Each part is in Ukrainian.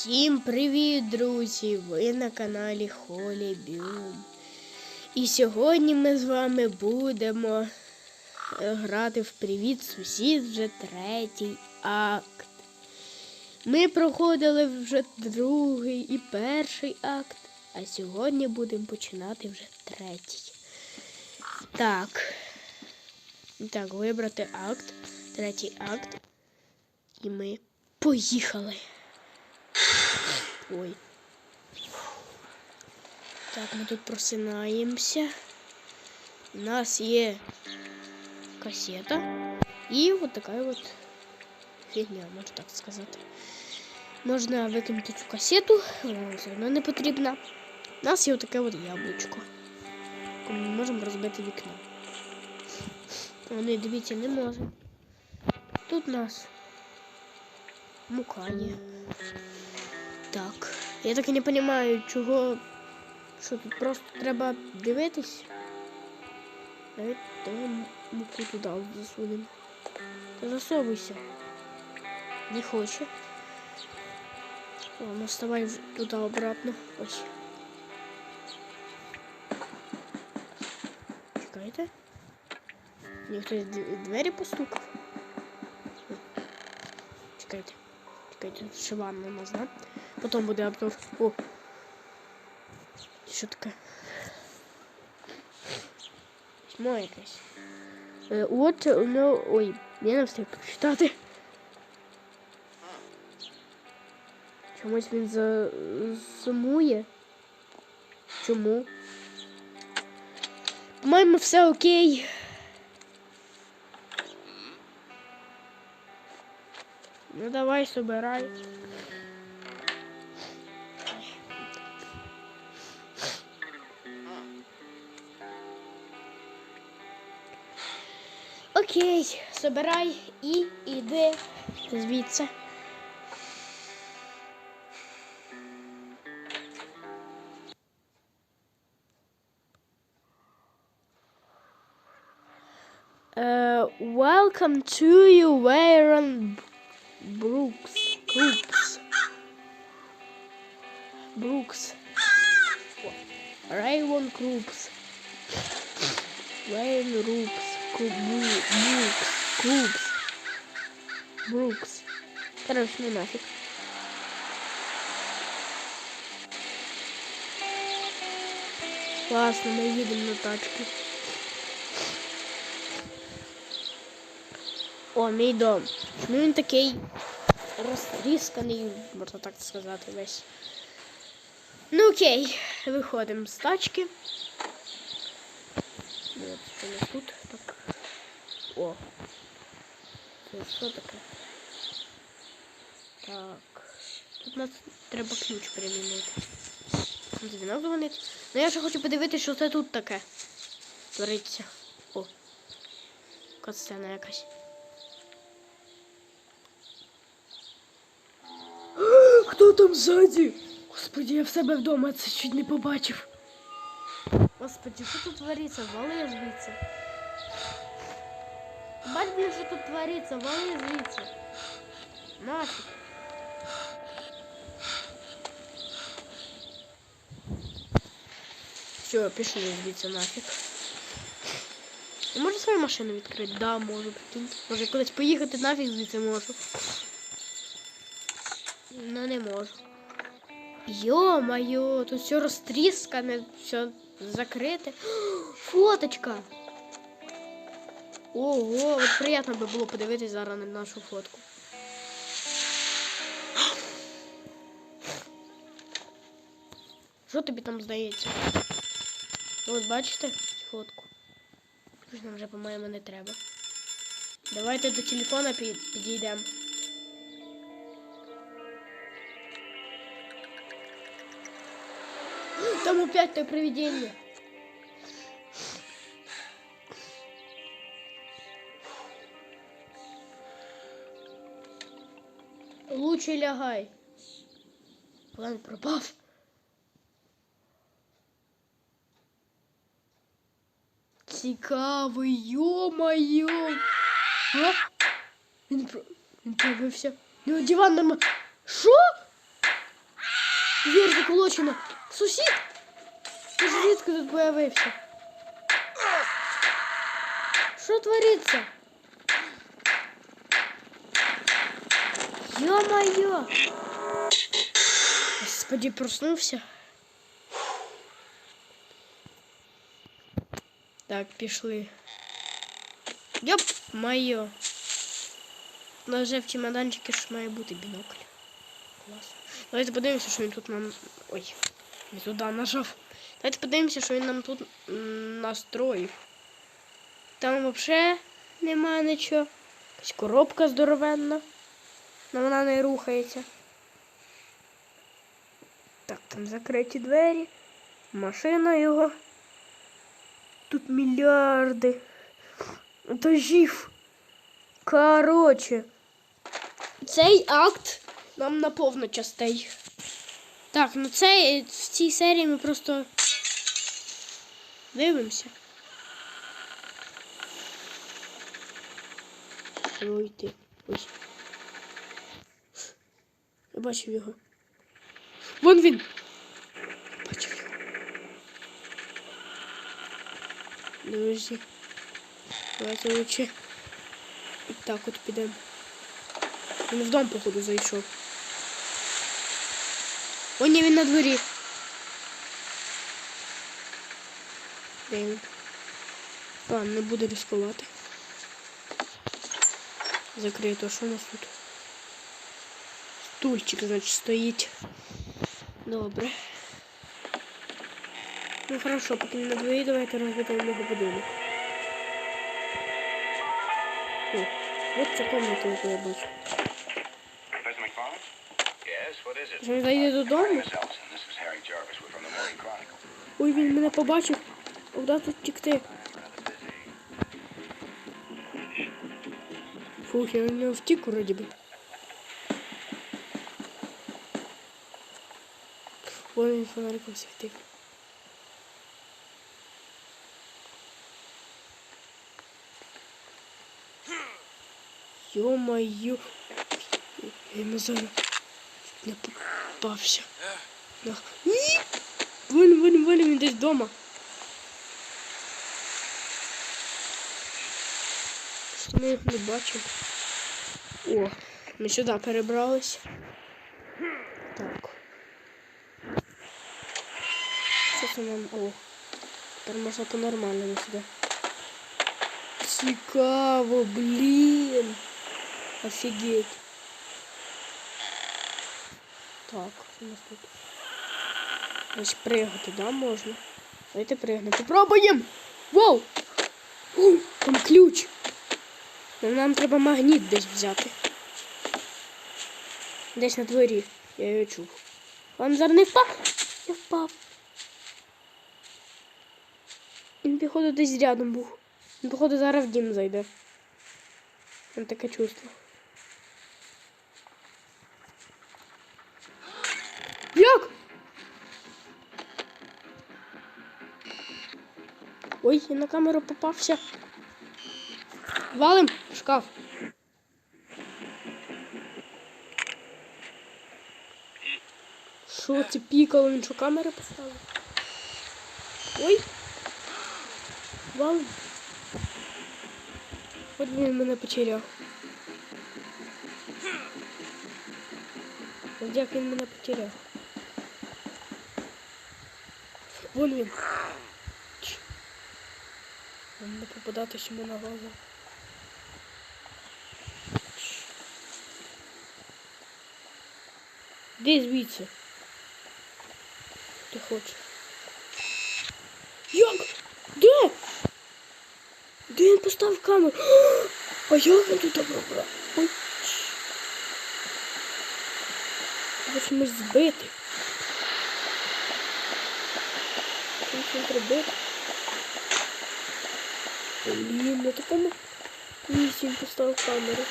Всім привіт, друзі! Ви на каналі Холі Бюм. І сьогодні ми з вами будемо е, грати в Привіт сусід вже третій акт. Ми проходили вже другий і перший акт, а сьогодні будемо починати вже третій. Так. Так, вибрати акт, третій акт. І ми поїхали. Ой. Так, ми тут просинаємося. У нас є касета. І от така от фігня, можна так сказати. Можна викинути цю касету, вона нам все одно не потрібна. У нас є отаке от яблучко. Ми можемо розбити вікно. Вони, дивіться, не можемо. Тут у нас мука є. Так. Я так і не розумію, чого. Що тут просто треба дивитись. Давай, давай муку туди засунемо. Та засовуйся. Не хоче. О, ну вставай вже туди обратно. Ось. Чекайте. Мені хтось д- двері постукав. Чекайте. Чекайте, ще ванна у нас, да? Потім буде обзор. О. Що таке? Письмо якесь. Е, От у нього. Ой, я не встиг прочитати. Чомусь він за... сумує. Чому? По-моєму, все окей. Ну давай собирай. Окей, собирай і іди звідси. Uh, welcome to you, Warren Brooks. Brooks. Brooks. Raymond Brooks. Wayne Brooks. Brooks. Brooks. Брукс. Короче, ну нафиг. Класно, ми їдемо на тачці. О, мій дом. Ну він такий розтрісканий, можна так сказати, весь. Ну окей, виходимо з тачки. От, що у нас тут? О. Це що таке? Так. Тут нас треба ключ перемінити. Дзвінок дзвонить. Ну я ще хочу подивитися, що це тут таке. Твориться. О. Катсцена якась. Хто там ззаді? Господи, я в себе вдома це чуть не побачив. Господи, що тут твориться? Вали звідси. Бать, блін, що тут твориться? Вали звідси. Нафиг. Все, пішли звідси нафиг. Можу свою машину відкрити? Да, можу, прикинь. Може кудись поїхати нафіг звідси можу. Ну не можу. Йо-моє, тут все розтріскане, все закрите. Фоточка. Ого, от приємно би було подивитись зараз на нашу фотку. Що тобі там здається? От бачите фотку. Ж нам вже, по-моєму, не треба. Давайте до телефона пі- підійдемо. Там опять то привидение. Лучше лягай. План пропав. Цікавий, йо-моє. А? Він, про- він пробився. Ну, диван нема. Що? заколочено. Сусід! Ти ж звідки тут появився? Що твориться? Ё-моё! Господи, проснувся. Так, пішли. Йоп, моє. Ну, вже в чемоданчику ж має бути бінокль. Класно. Давайте подивимося, що він тут нам. Ой, не туди нажав. Давайте подивимося, що він нам тут настроїв. Там взагалі немає нічого. Коробка здоровенна. Але вона не рухається. Так, там закриті двері. Машина його. Тут мільярди етажів. Короче. Цей акт нам наповно частей. Так, ну це в цій серії ми просто дивимося. Ой, ти. Ой. Я бачив його. Вон він. Бачив його. Друзі. Давайте лучше. І так от підемо. Він в дом, походу, зайшов. О, ні, він на дворі. Де він? Ладно, не буду ризикувати. Закрию то, що у нас тут? Стульчик, значить, стоїть. Добре. Ну хорошо, поки не дворі, давайте розбудемо його будинок. О, от ця комната, яку я бачу. Додому. Ой, він мене побачив. Куди тут тікти? Фух, я від нього втік вроді би. Він фонариком світив. Ё-моё. Я йому зараз не попався. Да. Ні! Вон, вон, вон, він десь вдома. Ми їх не бачимо. О, ми сюди перебрались. Нам? О. Тепер можна по-нормальному сюди. Цікаво, блін. Офігеть. Так, у нас тут? Ось пригати, да, можна? Давайте пригнемо. Попробуємо! Воу! У, там ключ. Нам треба магніт десь взяти. Десь на дворі. Я його чув. Вам зараз впав? Я впав. Він, походу, десь рядом був. Він, походу, зараз в дім зайде. Там таке чувство. Як? Ой, я на камеру попався. Валим шкаф. Що це пікало? Він що камери поставив? Ой. Валим. От він мене потеряв. От як він мене потеряв. Вон він. Не попадатись йому на. Ч. Де звідси? Ти хочеш? Як? Поставив камеру? А як він тут пробрав? Ой. Треба чимось збити. Він прибити. Блін, на такому місці поставив камеру.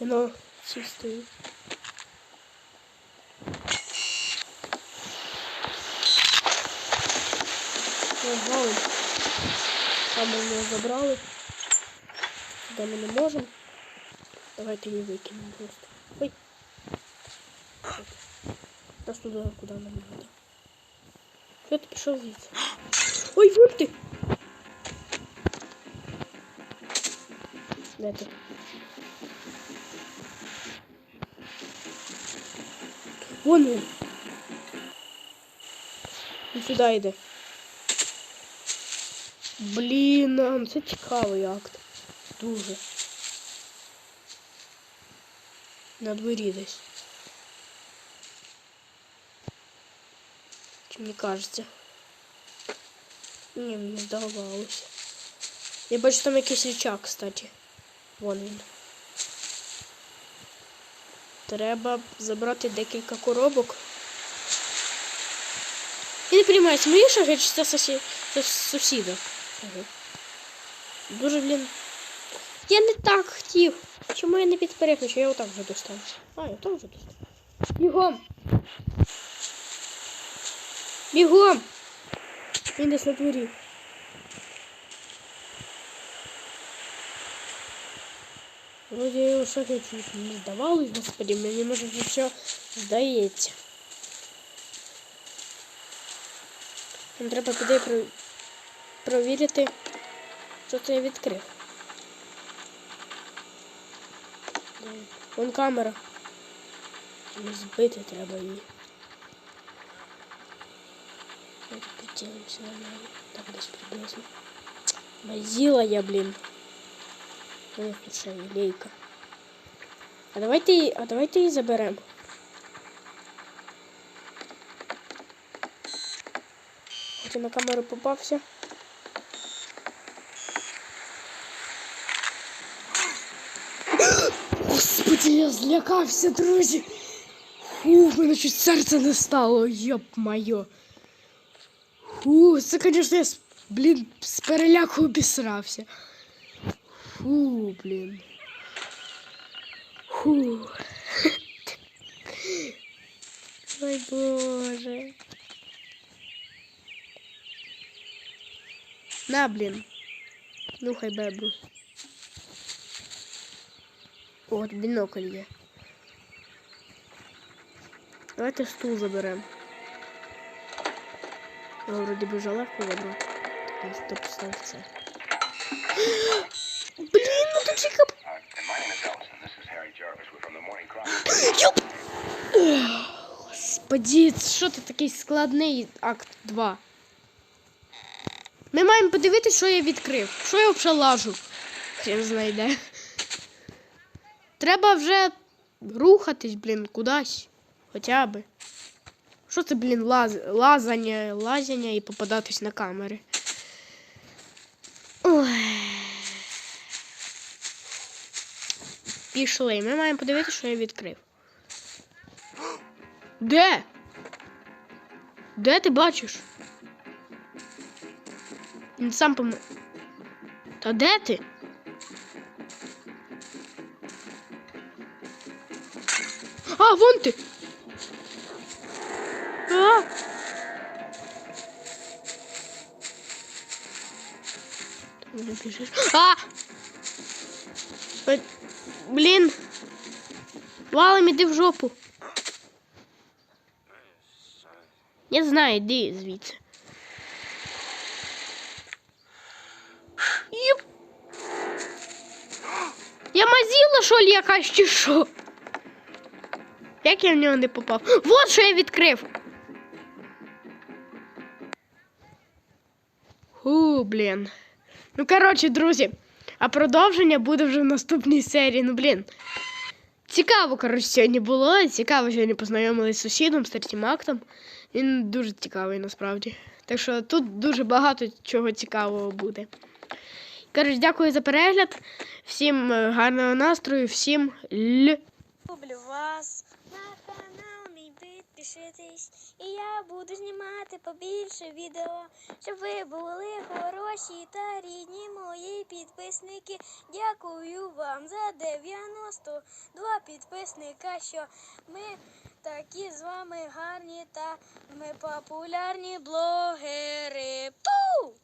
Воно ці стоїть. Нажали. Там ми його забрали. Сюди ми не можемо. Давайте її викинемо просто. Ой. Нас туди, куди нам надо. Що ти пішов звідси? Ой, вон ти! Де? Вон він. І сюди йде. Блін, а, це цікавий акт. Дуже. На дворі десь. Чи мені кажеться? Ні, мені здавалося. Я бачу там якийсь рычаг, кстати. Вон він. Треба забрати декілька коробок. Я не розумію, це мої шаги чи це сусі... це сусіда? Дуже, блін. Я не так хотів. Чому я не підперехну? Чи я отак вже достану? А, я так вже достану. Бігом! Бігом! Він десь на дворі. Вроде я його шаги чуть не здавалось, господи, мені може все здається. Нам треба туди про... провірити, що це я відкрив. Вон камера. Збити треба її. Прицілимося на неї. Так десь приблизно. Базила я, блін. Ой, є лейка. А давайте її, а давайте її заберемо. Хоч я на камеру попався. злякався, друзі. Фу, в мене чуть серце не стало, йоп моє. Фу, це, звісно, я, с- блін, з переляку обісрався. Фу, блін. Фу. Ой, Боже. На, блін. Нюхай Бебру. От, бінокль. Давайте стул заберемо. Я вроді би вже легко забрав. Я допустив це. Ну тут чекап. Юп! Господи, що ти такий складний акт 2? Ми маємо подивитися, що я відкрив. Що я взагалі лажу? Хрен знайде. Треба вже рухатись, блін, кудись. Хоча би. Що це, блін, лаз... лазання, лазяння і попадатись на камери. Ой. Пішли. Ми маємо подивитися, що я відкрив. Де? Де ти бачиш? Він сам пом... Та де ти? А, вон ти! А! Ти мене біжиш. А! Ой, Блін! Валом іди в жопу. Я знаю, іди звідси. Юп. Я мазіла, що ли, якась чи що? Як я в нього не попав? Вот що я відкрив. Ху, блін. Ну, коротше, друзі, а продовження буде вже в наступній серії. Ну, блін. Цікаво, коротше, сьогодні було. Цікаво, сьогодні познайомилися з сусідом, з третім актом. Він дуже цікавий насправді. Так що тут дуже багато чого цікавого буде. Коротше, дякую за перегляд. Всім е, гарного настрою, всім л. Люблю вас на канал мій підпишитесь. І я буду знімати побільше відео, щоб ви були хороші та рідні мої підписники. Дякую вам за 92 підписника, що ми такі з вами гарні та ми популярні блогери. Пу!